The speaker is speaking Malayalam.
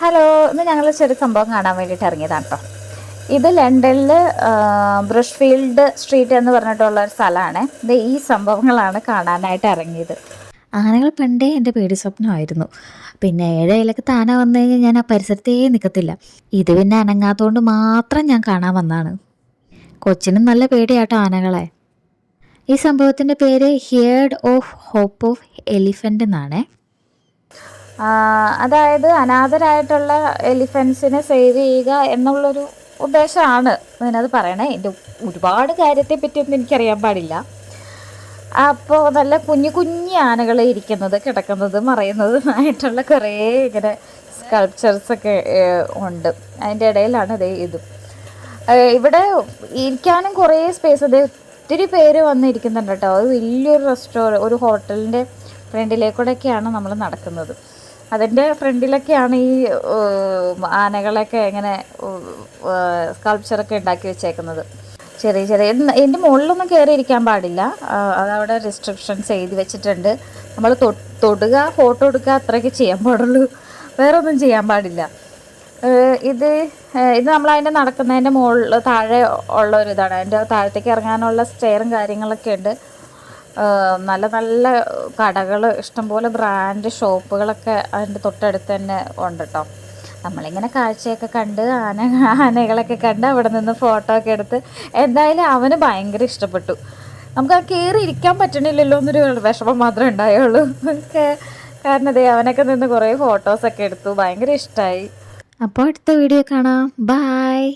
ഹലോ ഇന്ന് ഞങ്ങൾ ചെറിയ സംഭവം കാണാൻ വേണ്ടിയിട്ട് ഇറങ്ങിയതാണ് കേട്ടോ ഇത് ലണ്ടനിൽ ബ്രഷ്ഫീൽഡ് സ്ട്രീറ്റ് എന്ന് പറഞ്ഞിട്ടുള്ള ഒരു സ്ഥലമാണ്. ഇത് ഈ സംഭവങ്ങളാണ് കാണാനായിട്ട് ഇറങ്ങിയത്. ആനകൾ പണ്ടേ എന്റെ പേടി സ്വപ്നമായിരുന്നു. പിന്നെ ഏഴയിലൊക്കെ താന വന്നു കഴിഞ്ഞാൽ ഞാൻ ആ പരിസരത്തേ നിൽക്കത്തില്ല ഇത് പിന്നെ അനങ്ങാത്തതുകൊണ്ട് മാത്രം ഞാൻ കാണാൻ വന്നാണ് കൊച്ചിനും നല്ല പേടിയാട്ടോ ആനകളെ. ഈ സംഭവത്തിന്റെ പേര് herd of hope of elephant എന്നാണേ. അതായത് അനാഥരായിട്ടുള്ള എലിഫൻസിനെ സേവ് ചെയ്യുക എന്നുള്ളൊരു ഉദ്ദേശമാണ്. ഞാനത് പറയണേ. എന്റെ ഒരുപാട് കാര്യത്തെ പറ്റിയൊന്നും എനിക്കറിയാൻ പാടില്ല. അപ്പോൾ നല്ല കുഞ്ഞു കുഞ്ഞു ആനകൾ ഇരിക്കുന്നത് കിടക്കുന്നത് മറയുന്നതുമായിട്ടുള്ള കുറേ ഇങ്ങനെ സ്കൾപ്ചേഴ്സൊക്കെ ഉണ്ട്. അതിന്റെ ഇടയിലാണ് അതേ ഇതും. ഇവിടെ ഇരിക്കാനും കുറേ സ്പേസ് അതേ ഒത്തിരി പേര് വന്നിരിക്കുന്നുണ്ട് കേട്ടോ. അത് വലിയൊരു റെസ്റ്റോറന്റ് ഒരു ഹോട്ടലിന്റെ ഫ്രണ്ടിലേക്കൂടെയൊക്കെയാണ് നമ്മൾ നടക്കുന്നത്. അതിന്റെ ഫ്രണ്ടിലൊക്കെയാണ് ഈ ആനകളൊക്കെ ഇങ്ങനെ സ്കൾപ്ചറൊക്കെ ഉണ്ടാക്കി വെച്ചേക്കുന്നത്. ചെറിയ ചെറിയ എന്റെ മുകളിലൊന്നും കയറിയിരിക്കാൻ പാടില്ല. അതവിടെ റെസ്ട്രിക്ഷൻസ് എഴുതി വെച്ചിട്ടുണ്ട്. നമ്മൾ തൊടുക ഫോട്ടോ എടുക്കുക അത്രയൊക്കെ ചെയ്യാൻ പാടുള്ളൂ. വേറെ ഒന്നും ചെയ്യാൻ പാടില്ല. ഇത് ഇത് നമ്മൾ അതിന്റെ നടക്കുന്നതിന്റെ മുകളിൽ താഴെ ഉള്ള ഒരു ഇതാണ്. അതിന്റെ താഴത്തേക്ക് ഇറങ്ങാനുള്ള സ്റ്റെയറും കാര്യങ്ങളൊക്കെ ഉണ്ട്. നല്ല നല്ല കടകൾ ഇഷ്ടംപോലെ ബ്രാൻഡ് ഷോപ്പുകളൊക്കെ അതിന്റെ തൊട്ടടുത്ത് തന്നെ ഉണ്ട് കേട്ടോ നമ്മളിങ്ങനെ കാഴ്ചയൊക്കെ കണ്ട് ആന ആനകളൊക്കെ കണ്ട് അവിടെ നിന്ന് ഫോട്ടോ ഒക്കെ എടുത്ത് എന്തായാലും അവന് ഭയങ്കര ഇഷ്ടപ്പെട്ടു. നമുക്ക് ആ കയറി ഇരിക്കാൻ പറ്റണില്ലല്ലോ എന്നൊരു വിഷമം മാത്രമേ ഉണ്ടായുള്ളൂ. കാരണം ദേ അവനൊക്കെ നിന്ന് കുറേ ഫോട്ടോസൊക്കെ എടുത്തു. ഭയങ്കര ഇഷ്ടമായി അപ്പോൾ അടുത്ത വീഡിയോ കാണാം. ബായ്